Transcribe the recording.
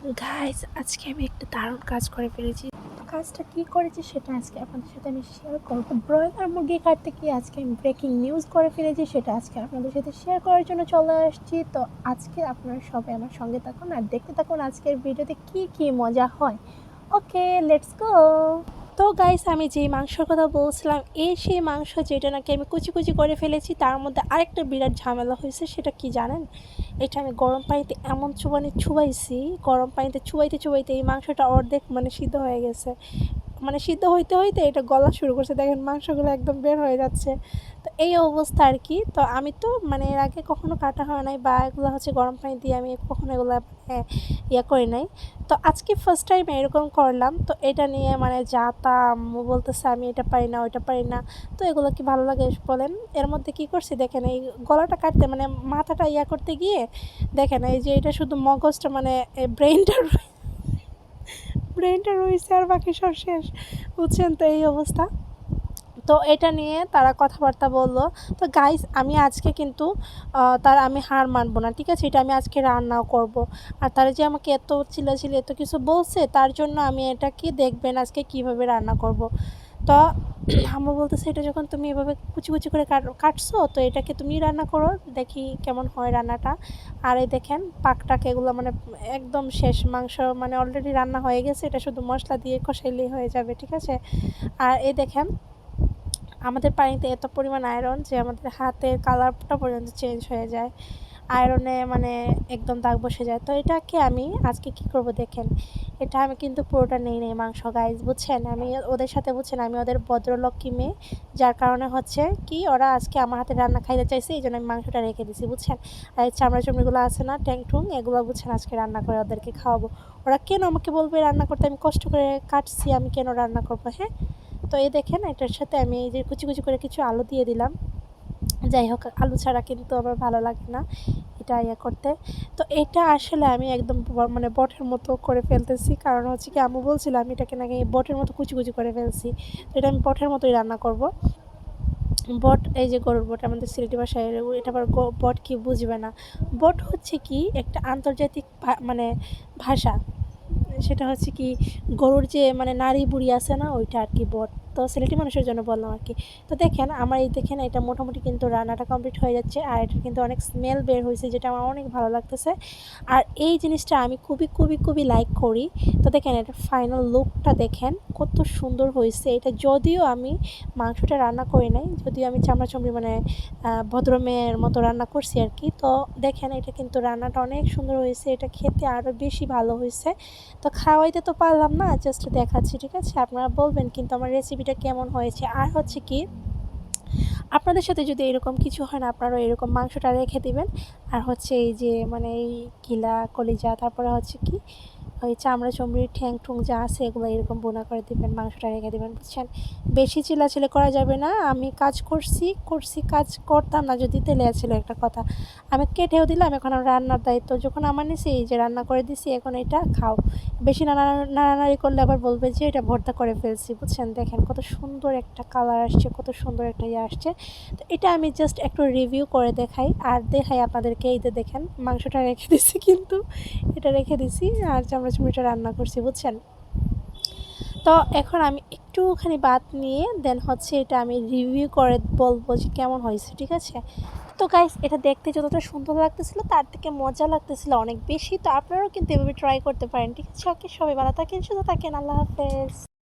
Guys আজকে আমি একটা দারুণ কাজ করে ফেলেছি। কাজটা কি করেছি সেটা আজকে আপনাদের সাথে আমি শেয়ার করব। ব্রয়লার মুরগি কাটতে কি আজকে আমি ব্রেকিং নিউজ করে ফেলেছি, সেটা আজকে আপনাদের সাথে শেয়ার করার জন্য চলে আসছি। তো আজকে আপনারা সবাই আমার সঙ্গে থাকুন আর দেখতে থাকুন আজকের ভিডিওতে কি কি মজা হয়। ওকে লেটস গো তো গাইস আমি যেই মাংসর কথা বলছিলাম এই সেই মাংস যেটা নাকি আমি কুচি কুচি করে ফেলেছি, তার মধ্যে আরেকটা বিরাট ঝামেলা হয়েছে, সেটা কি জানেন? এটা আমি গরম পানিতে এমন চুবানি, চুবাইছি, গরম পানিতে চুবাইতে চুবাইতে এই মাংসটা অর্ধেক মানে সিদ্ধ হয়ে গেছে। মানে সিদ্ধ হইতে হইতে এটা গলা শুরু করছে, দেখেন মাংসগুলো একদম বের হয়ে যাচ্ছে। তো এই অবস্থা আর কি, তো আমি তো মানে এর আগে কখনো কাটা হয় নাই, বা এগুলো হচ্ছে গরম পানি দিয়ে আমি কখনো এগুলো মানে ইয়ে করি নাই। তো আজকে ফার্স্ট টাইম এরকম করলাম। তো এটা নিয়ে মানে যা তা বলতেছে, আমি এটা পারি না, ওইটা পারি না। তো এগুলো কি ভালো লাগে বলেন? এর মধ্যে কি করছি? দেখেন এই গলাটা কাটতে মানে মাথাটা ইয়া করতে গিয়ে দেখেন এই যে এটা শুধু মগজটা মানে ব্রেনটা ব্রেনটা রয়েছে আর বাকি সব শেষ। বুঝছেন তো এই অবস্থা? তো এটা নিয়ে তারা কথাবার্তা বলল তো গাইস আমি আজকে কিন্তু তার আমি হার মানবো না, ঠিক আছে এটা আমি আজকে রান্নাও করব। আর তারা যে আমাকে এত চিল্লাচিল্লি এত কিছু বলছে, তার জন্য আমি এটা কি দেখবেন আজকে কীভাবে রান্না করব। তো আম্মু বলতেছে, এটা যখন তুমি এভাবে কুচি কুচি করে কাটছো, তো এটাকে তুমি রান্না করো, দেখি কেমন হয় রান্নাটা আর এই দেখেন, পাকটাকে এগুলো মানে একদম শেষ মাংস মানে অলরেডি রান্না হয়ে গেছে, এটা শুধু মশলা দিয়ে কষাইলেই হয়ে যাবে, ঠিক আছে আর এই দেখেন আমাদের পানিতে এত পরিমাণ আয়রন যে আমাদের হাতের কালারটা পর্যন্ত চেঞ্জ হয়ে যায়। আয়রনে মানে একদম দাগ বসে যায়। তো এটাকে আমি আজকে কি করব দেখেন? এটা আমি কিন্তু পুরোটা নেই নেই মাংস গাইজ বুঝছেন? আমি ওদের সাথে, বুঝছেন? আমি ওদের ভদ্রলক্ষ্মী মেয়ে, যার কারণে হচ্ছে কি ওরা আজকে আমার হাতে রান্না খাইতে চাইছে এই জন্য আমি মাংসটা রেখে দিছি, বুঝছেন? আর এই চামড়া চুমড়িগুলো আছে না ট্যাং টুং এগুলো, বুঝছেন? আজকে রান্না করে ওদেরকে খাওয়াবো। ওরা কেন আমাকে বলবে রান্না করতে? আমি কষ্ট করে কাটছি, আমি কেন রান্না করব হ্যাঁ? তো এই দেখেন, এটার সাথে আমি এই যে কুচি কুচি করে কিছু আলু দিয়ে দিলাম। যাই হোক, আলু ছাড়া কিন্তু আমার ভালো লাগে না এটা ইয়ে করতে। তো এটা আসলে আমি একদম মানে বটের মতো করে ফেলতেছি। কারণ হচ্ছে কি আমি বলছিলাম এটাকে নাকি বটের মতো কুচি কুচি করে ফেলছি। তো এটা আমি বটের মতোই রান্না করব। বট, এই যে গরুর বট, আমাদের সিলেটি ভাষায় এটা আবার বট কি বুঝবে না? বট হচ্ছে কি একটা আন্তর্জাতিক মানে ভাষা। সেটা হচ্ছে কি গরুর যে মানে নারী বুড়ি আছে না ওইটা আর কি বট তো সিলেটি মানুষের জন্য বললাম আর কি। তো দেখেন, আমার এই দেখেন, এটা মোটামুটি কিন্তু রান্নাটা কমপ্লিট হয়ে যাচ্ছে আর এটা কিন্তু অনেক স্মেল বের হয়েছে, যেটা আমার অনেক ভালো লাগতেছে। আর এই জিনিসটা আমি খুবই খুবই খুবই লাইক করি। তো দেখেন এটা ফাইনাল লুকটা দেখেন, কত সুন্দর হয়েছে। এটা যদিও আমি মাংসটা রান্না করি নাই, যদিও আমি চামড়াচমড়ি মানে ভদ্রমের মতো রান্না করছি আর কি। তো দেখেন, এটা কিন্তু রান্নাটা অনেক সুন্দর হয়েছে, এটা খেতে আরও বেশি ভালো হয়েছে। তো খাওয়াইতে তো পারলাম না জাস্ট দেখাচ্ছি, ঠিক আছে? আপনারা বলবেন, কিন্তু আমার রেসিপিটা কেমন হয়েছে? আর হচ্ছে কি, আপনাদের সাথে যদি এরকম কিছু হয় না, আপনারা এরকম মাংসটা রেখে দিবেন। আর হচ্ছে এই যে মানে এই কিলা কলিজা, তারপরে হচ্ছে কি ওই চামড়া, চমড়ি, ঠ্যাং, ঠুং যা আছে এগুলো এরকম বোনা করে দিবেন, মাংসটা রেখে দেবেন, বুঝছেন? বেশি চিলাচিলি করা যাবে না, আমি কাজ করছি করছি, কাজ করতাম না, যদি তেলে ছিল একটা কথা। আমি কেটেও দিলাম, এখন রান্নার দায়িত্ব, যখন আমার নিছি, এই যে রান্না করে দিছি, এখন এটা খাও। বেশি নানা, নাড়ানাড়ি করলে আবার বলবে যে এটা ভর্তা করে ফেলছি, বুঝছেন? দেখেন কত সুন্দর একটা কালার আসছে, কত সুন্দর একটা ইয়ে আসছে। তো এটা আমি জাস্ট একটু রিভিউ করে দেখাই, আর দেখাই আপনাদেরকে, এই দেখেন, মাংসটা রেখে দিছি কিন্তু, এটা রেখে দিছি, আর চামড়া চিমড়িটা রান্না করছি, বুঝছেন? তো এখন আমি একটুখানি বাদ নিয়ে দেন হচ্ছে এটা আমি রিভিউ করে বলব যে কেমন হয়েছে, ঠিক আছে? তো গাইস এটা দেখতে যতটা সুন্দর লাগতেছিলো, তার থেকে মজা লাগতেছিলো অনেক বেশি, তো আপনারাও কিন্তু এভাবে ট্রাই করতে পারেন, ঠিক আছে? ওকে, সবাই ভালো থাকেন শুধু থাকেন, আল্লাহ হাফেজ।